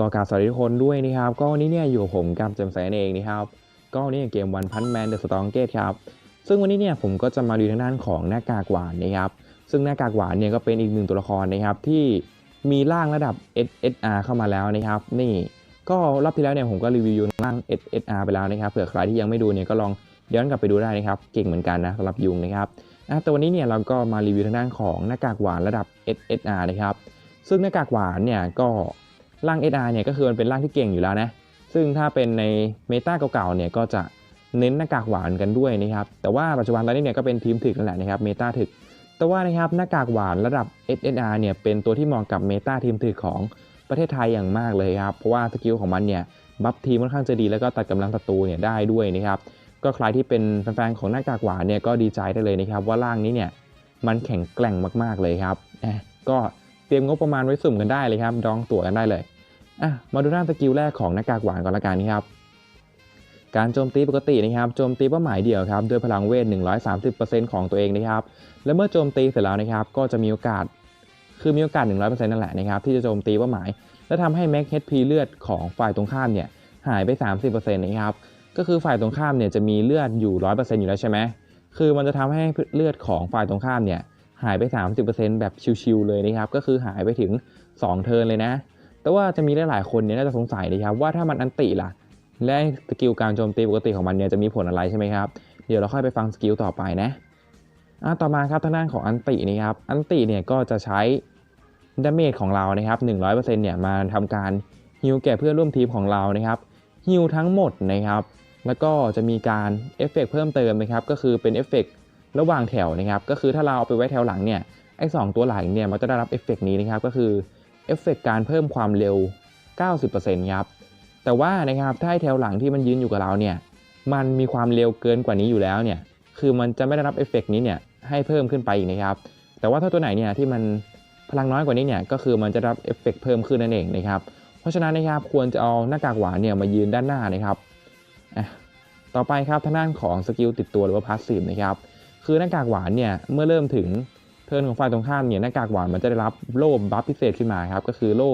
ก็กาบสวัสดีทุกคนด้วยนะครับ ก็วันนี้เนี่ยอยู่ผมกับจมแสนเองนะครับ ก็วันนี้เกมวันพันแมนเดอะสตองเกตครับ ซึ่งวันนี้เนี่ยผมก็จะมาดูทางด้านของหน้ากากหวานนะครับ ซึ่งหน้ากากหวานเนี่ยก็เป็นอีกหนึ่งตัวละครนะครับที่มีร่างระดับ SSR เข้ามาแล้วนะครับ นี่ก็รอบที่แล้วเนี่ยผมก็รีวิวร่าง SSR ไปแล้วนะครับเผื่อใครที่ยังไม่ดูเนี่ยก็ลองย้อนกลับไปดูได้นะครับ เก่งเหมือนกันนะสำหรับยุงนะครับอะแต่วันนี้เนี่ยเราก็มารีวิวทางด้านของหน้ากากหวานระดับ SSR นะครับ ซึ่งหน้ากากหวานเนี่ยก็ ร่าง SR เนี่ยก็คือมันเป็นร่างที่เก่งอยู่แล้วนะ ซึ่งถ้าเป็นในเมตาเก่าๆเนี่ยก็จะเน้นหน้ากากหวานกันด้วยนะครับ แต่ว่าปัจจุบันตอนนี้เนี่ยก็เป็นทีมถึกนั่นแหละนะครับเมตาถึก แต่ว่านะครับหน้ากากหวานระดับ SSR เนี่ยเป็นตัวที่เหมาะกับเมตาทีมถึกของประเทศไทยอย่างมากเลยครับ เพราะว่าสกิลของมันเนี่ยบัฟทีมค่อนข้างจะดีแล้วก็ตัดกำลังศัตรูเนี่ยได้ด้วยนะครับ ก็ใครที่เป็นแฟนๆของหน้ากากหวานเนี่ยก็ดีใจได้เลยนะครับว่าร่างนี้เนี่ยมันแข็งแกร่งมากๆเลยครับ ก็ เตรียมงบประมาณไว้สุ่มกันได้เลยครับ ดองตั๋วกันได้เลยอะมาดูหน้าสกิลแรกของหน้ากากหวานก่อนละกันนะครับ การโจมตีปกตินะครับ โจมตีเป้าหมายเดียวครับ ด้วยพลังเวท 130%ของตัวเองนะครับ และเมื่อโจมตีเสร็จแล้วนะครับ ก็จะมีโอกาส คือมีโอกาส 100%นั่นแหละนะครับ ที่จะโจมตีเป้าหมาย และทำให้แม็ก HP เลือดของฝ่ายตรงข้ามเนี่ยหายไป 30%นะครับ ก็คือฝ่ายตรงข้ามเนี่ยจะมีเลือดอยู่ 100%อยู่แล้วใช่ไหมคือมันจะทำให้เลือดของฝ่ายตรงข้ามเนี่ย หายไป 30%แบบชิวๆเลยนะครับ ก็คือหายไปถึง 2 เทิร์นเลยนะ แต่ว่าจะมีหลายๆคนเนี่ยน่าจะสงสัยนะครับว่าถ้ามันอันติล่ะ และสกิลการโจมตีปกติของมันเนี่ยจะมีผลอะไรใช่ไหมครับ เดี๋ยวเราค่อยไปฟังสกิลต่อไปนะอะต่อมาครับทางด้านของอันตินี่ครับ อันติเนี่ยก็จะใช้ดาเมจของเรานะครับ 100%เนี่ยมาทำการฮิวแก่เพื่อนร่วมทีมของเรานะครับฮิวทั้งหมดนะครับ แล้วก็จะมีการเอฟเฟกเพิ่มเติมนะครับ ก็คือเป็นเอฟเฟก ระหว่างแถวนะครับก็คือถ้าเราเอาไปไว้แถวหลังเนี่ยไอ้สตัวหลังเนี่ยมันจะได้รับเอฟเฟกนี้นะครับก็คือเอฟเฟกการเพิ่มความเร็ว 90%ครับแต่ว่านะครับถ้าแถวหลังที่มันยืนอยู่กับเราเนี่ยมันมีความเร็วเกินกว่านี้อยู่แล้วเนี่ยคือมันจะไม่ได้รับเอฟเฟกนี้เนี่ยให้เพิ่มขึ้นไปอีกนะครับแต่ว่าถ้าตัวไหนเนี่ยที่มันพลังน้อยกว่านี้เนี่ยก็คือมันจะรับเอฟเฟกเพิ่มขึ้นนั่นเองนะครับเพราะฉะนั้นนะครับควรจะเอาหน้ากากหวานเนี่ยมายืนด้านหน้านะครับต่อไปครับทางด้านของสกิลติดตัวหรือว่าพาสซีฟนะครับ คือหน้ากากหวานเนี่ยเมื่อเริ่มถึงเทิร์นของฝ่ายตรงข้ามเนี่ยหน้ากากหวานมันจะได้รับโล่บัฟพิเศษขึ้นมาครับก็คือโล่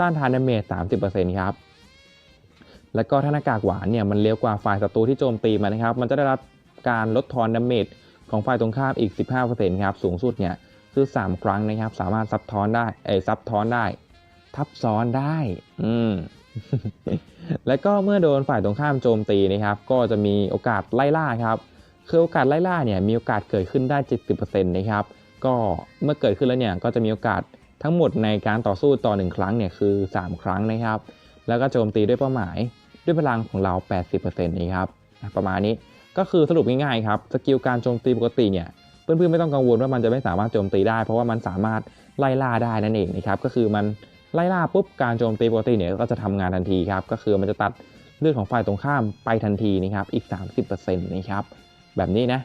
ต้านทานดาเมจ30%ครับแล้วก็ถ้าหน้ากากหวานเนี่ยมันเร็วกว่าฝ่ายศัตรูที่โจมตีมันนะครับมันจะได้รับการลดทอนดาเมจของฝ่ายตรงข้ามอีก 15%ครับสูงสุดเนี่ยคือ 3 ครั้งนะครับสามารถซับทอนได้เอ้ซับทอนได้ ทับซ้อนได้อืมแล้วก็เมื่อโดนฝ่ายตรงข้ามโจมตีนะครับ ก็จะมีโอกาสไล่ล่าครับ คือโอกาสไล่ล่าเนี่ยมีโอกาสเกิดขึ้นได้ 70%นะครับ ก็เมื่อเกิดขึ้นแล้วเนี่ยก็จะมีโอกาสทั้งหมดในการต่อสู้ต่อ 1 ครั้งเนี่ยคือ 3 ครั้งนะครับ แล้วก็โจมตีด้วยเป้าหมายด้วยพลังของเรา 80%นี้ครับประมาณนี้ก็คือสรุปง่ายๆครับสกิลการโจมตีปกติเนี่ยเพื่อนๆไม่ต้องกังวลว่ามันจะไม่สามารถโจมตีได้ เพราะว่ามันสามารถไล่ล่าได้นั่นเองนะครับก็คือมันไล่ล่าปุ๊บการโจมตีปกติเนี่ยก็จะทำงานทันทีครับก็คือมันจะตัดเลือดของฝ่ายตรงข้ามไปทันทีนะครับอีก 30%นะครับ แบบนี้นะ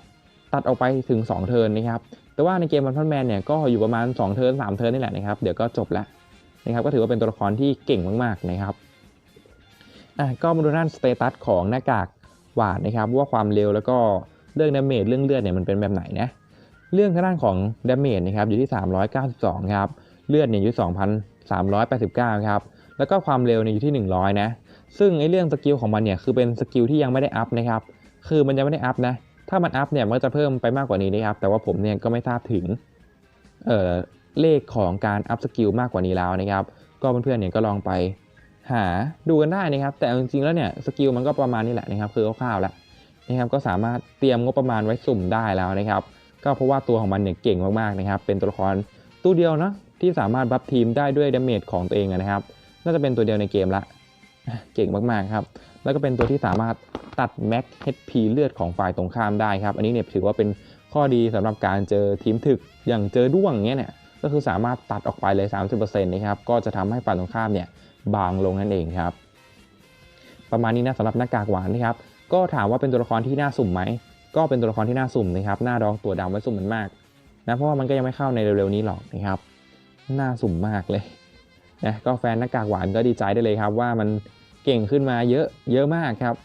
ตัดออกไปถึง 2 เทิร์นนะครับแต่ว่าในเกมวันพันแมนเนี่ยก็อยู่ประมาณ 2 เทิร์น3เทิร์นนี่แหละนะครับเดี๋ยวก็จบแล้วนะครับก็ถือว่าเป็นตัวละครที่เก่งมากๆนะครับอะก็มาดูด้านสเตตัสของหน้ากากหวานนะครับว่าความเร็วแล้วก็เรื่องดาเมจเรื่องเลือดเนี่ยมันเป็นแบบไหนนะเรื่องทางด้านของดาเมจนะครับอยู่ที่ 392ครับเลือดเนี่ยอยู่ที่2,389ครับแล้วก็ความเร็วเนี่ยอยู่ที่ 100 นะ ซึ่งไอ้เรื่องสกิลของมันเนี่ยคือเป็นสกิลที่ยังไม่ได้อัพนะครับ คือมันยังไม่ได้อัพนะ ถ้ามันอัพเนี่ยมันก็จะเพิ่มไปมากกว่านี้นะครับ แต่ว่าผมเนี่ยก็ไม่ทราบถึงเอ่อเลขของการอัพสกิลมากกว่านี้แล้วนะครับ ก็เพื่อนๆเนี่ยก็ลองไปหาดูกันได้นะครับ แต่จริงๆแล้วเนี่ยสกิลมันก็ประมาณนี้แหละนะครับ คือคร่าวๆแล้วนะครับ ก็สามารถเตรียมงบประมาณไว้สุ่มได้แล้วนะครับ ก็เพราะว่าตัวของมันเนี่ยเก่งมากๆนะครับ เป็นตัวละครตัวเดียวนะที่สามารถบัฟทีมได้ด้วยดาเมจของตัวเองนะครับ น่าจะเป็นตัวเดียวในเกมละ เก่งมากๆครับ แล้วก็เป็นตัวที่สามารถตัดแม็ก HP เลือดของฝ่ายตรงข้ามได้ครับ อันนี้เนี่ยถือว่าเป็นข้อดีสำหรับการเจอทีมถึกอย่างเจอด้วงเงี้ยเนี่ยก็คือสามารถตัดออกไปเลย 30%นะครับก็จะทำให้ฝ่ายตรงข้ามเนี่ยบางลงนั่นเองครับ ประมาณนี้นะสำหรับหน้ากากหวานนะครับก็ถามว่าเป็นตัวละครที่น่าสุ่มไหมก็เป็นตัวละครที่น่าสุ่มนะครับหน้าดองตัวดำไว้สุ่มมันมากนะเพราะว่ามันก็ยังไม่เข้าในเร็วๆนี้หรอกนะครับน่าสุ่มมากเลยนะก็แฟนหน้ากากหวานก็ดีใจได้เลยครับว่ามัน เก่งขึ้นมาเยอะเยอะมากครับ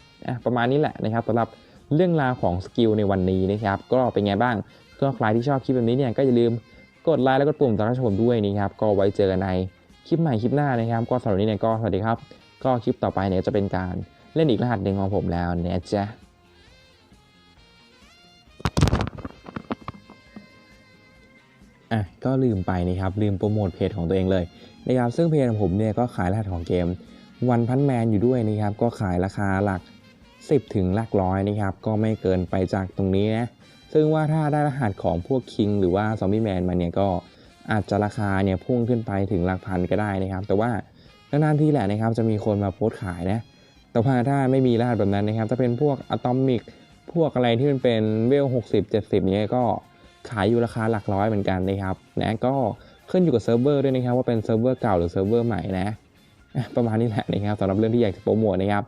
ประมาณนี้แหละนะครับสำหรับเรื่องราวของสกิลในวันนี้นะครับก็เป็นไงบ้างก็ใครที่ชอบคลิปแบบนี้เนี่ยก็อย่าลืมกดไลค์แล้วก็ปุ่มติดตามชมด้วยนะครับ ก็ไว้เจอกันในคลิปใหม่คลิปหน้านะครับ ก็สำหรับนนี้เนี่ยก็สวัสดีครับ ก็คลิปต่อไปเนี่ยจะเป็นการเล่นอีกรหัสหนึ่งของผมแล้วนะจ๊ะอะก็ลืมไปนะครับลืมโปรโมทเพจของตัวเองเลยนะครับซึ่งเพจของผมเนี่ยก็ขายรหัสของเกม วันพันแมนอยู่ด้วยนะครับ ก็ขายราคาหลัก 10 ถึงหลักร้อยนะครับ ก็ไม่เกินไปจากตรงนี้นะ ซึ่งว่าถ้าได้รหัสของพวกคิงหรือว่าซอมบี้แมนมาเนี่ยก็อาจจะราคาเนี่ยพุ่งขึ้นไปถึงหลักพันก็ได้นะครับ แต่ว่านานๆที่แหละนะครับจะมีคนมาโพสต์ขายนะ แต่ว่าถ้าไม่มีรหัสแบบนั้นนะครับจะเป็นพวกอะตอมิก พวกอะไรที่มันเป็นเวล 60 70 เนี่ยก็ขายอยู่ราคาหลักร้อยเหมือนกันนะครับ นะ ก็ขึ้นอยู่กับเซิร์ฟเวอร์ด้วยนะครับว่าเป็นเซิร์ฟเวอร์เก่าหรือเซิร์ฟเวอร์ใหม่นะ ประมาณนี้แหละนะครับสำหรับเรื่องที่อยากจะโปรโมทนะครับ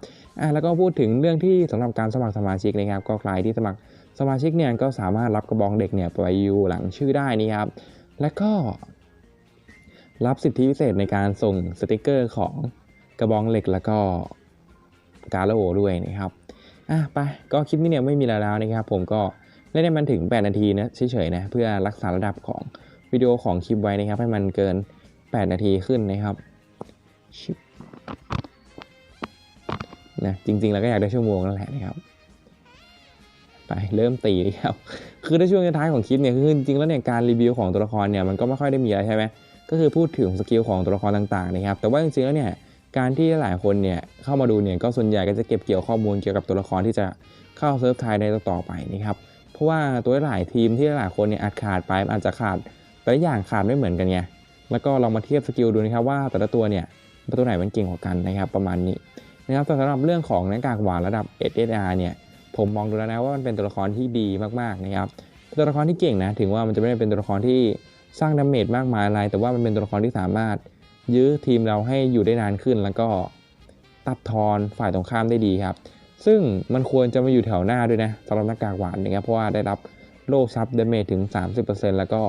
แล้วก็พูดถึงเรื่องที่สำหรับการสมัครสมาชิกนะครับ ก็ใครที่สมัครสมาชิกเนี่ยก็สามารถรับกระบองเด็กเนี่ยไปอยู่หลังชื่อได้นะครับ และก็ รับสิทธิพิเศษในการส่งสติกเกอร์ของกระบองเหล็กแล้วก็การโลด้วยนะครับอะไปก็คลิปนี้เนี่ยไม่มีแล้วนะครับ ผมก็เล่นให้มันถึง 8 นาทีนะเฉยๆนะเพื่อรักษาระดับของวิดีโอของคลิปไว้นะครับ ให้มันเกิน 8 นาทีขึ้นนะครับ ชิบนะจริงๆแล้วก็อยากได้ชั่วโมงนั่นแหละนะครับ ไปเริ่มตีเลยครับคือในช่วงท้ายของคลิปเนี่ยคือจริงๆแล้วเนี่ยการรีวิวของตัวละครเนี่ยมันก็ไม่ค่อยได้มีอะไรใช่ไหมก็คือพูดถึงสกิลของตัวละครต่างๆนะครับ แต่ว่าจริงๆแล้วเนี่ยการที่หลายคนเนี่ยเข้ามาดูเนี่ยก็ส่วนใหญ่ก็จะเก็บเกี่ยวข้อมูลเกี่ยวกับตัวละครที่จะเข้าเซิร์ฟไทยในต่อไปนะครับเพราะว่าตัวหลายทีมที่หลายคนเนี่ยอาจขาดไปอาจจะขาดแต่ละอย่างขาดไม่เหมือนกันไงแล้วก็ลองมาเทียบสกิลดูนะครับว่าแต่ละตัวเนี่ย ประตัวไหนมันเก่งกว่ากันนะครับประมาณนี้นะครับสำหรับเรื่องของน้ากากหวานระดับ SSR เนี่ยผมมองดูแล้วนะว่ามันเป็นตัวละครที่ดีมากๆนะครับตัวละครที่เก่งนะถึงว่ามันจะไม่ได้เป็นตัวละครที่สร้างดาเมจมากมายอะไร แต่ว่ามันเป็นตัวละครที่สามารถ ยื้อทีมเราให้อยู่ได้นานขึ้น แล้วก็ตัดทอนฝ่ายตรงข้ามได้ดีครับ ซึ่งมันควรจะมาอยู่แถวหน้าด้วยนะสำหรับน้ากากหวานนะครับเพราะว่าได้รับโล่ซับเดเมจถึง 30%แล้วก็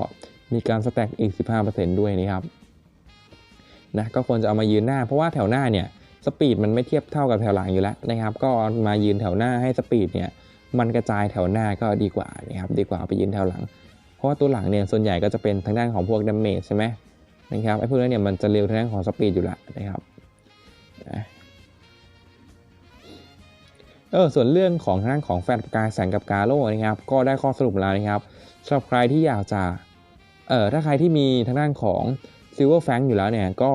มีการสแต็กอีก 15%ด้วยนะครับ นะก็ควรจะเอามายืนหน้า เพราะว่าแถวหน้าเนี่ยสปีดมันไม่เทียบเท่ากับแถวหลังอยู่แล้วนะครับ ก็มายืนแถวหน้าให้สปีดเนี่ยมันกระจายแถวหน้าก็ดีกว่านะครับดีกว่าไปยืนแถวหลัง เพราะว่าตัวหลังเนี่ยส่วนใหญ่ก็จะเป็นทางด้านของพวกดาเมจใช่ไหมนะครับไอ้พวกนั้นเนี่ยมันจะเร็วทางด้านของสปีดอยู่แล้วนะครับเออส่วนเรื่องของทางด้านของแฟนประกายแสงกับกาโลนะครับ ก็ได้ข้อสรุปแล้วนะครับสำหรับใครที่อยากจะเออถ้าใครที่มีทางด้านของ ซิลเวอร์แฟงอยู่แล้วเนี่ยก็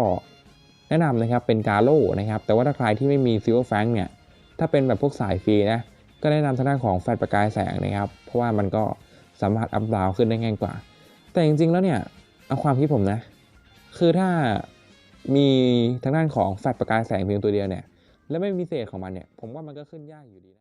แนะนำนะครับเป็นกาโล่นะครับแต่ว่าถ้าใครที่ไม่มีซิลเวอร์แฟงเนี่ยถ้าเป็นแบบพวกสายฟรีนะก็แนะนำทางด้านของแฟนประกายแสงนะครับ เพราะว่ามันก็สามารถอัพดาวขึ้นได้ง่ายกว่า แต่จริงๆแล้วเนี่ยเอาความคิดผมนะ คือถ้ามีทางด้านของแฟลชประกายแสงเพียงตัวเดียวเนี่ยแล้วไม่มีเศษของมันเนี่ยผมว่ามันก็ขึ้นยากอยู่ดีนะ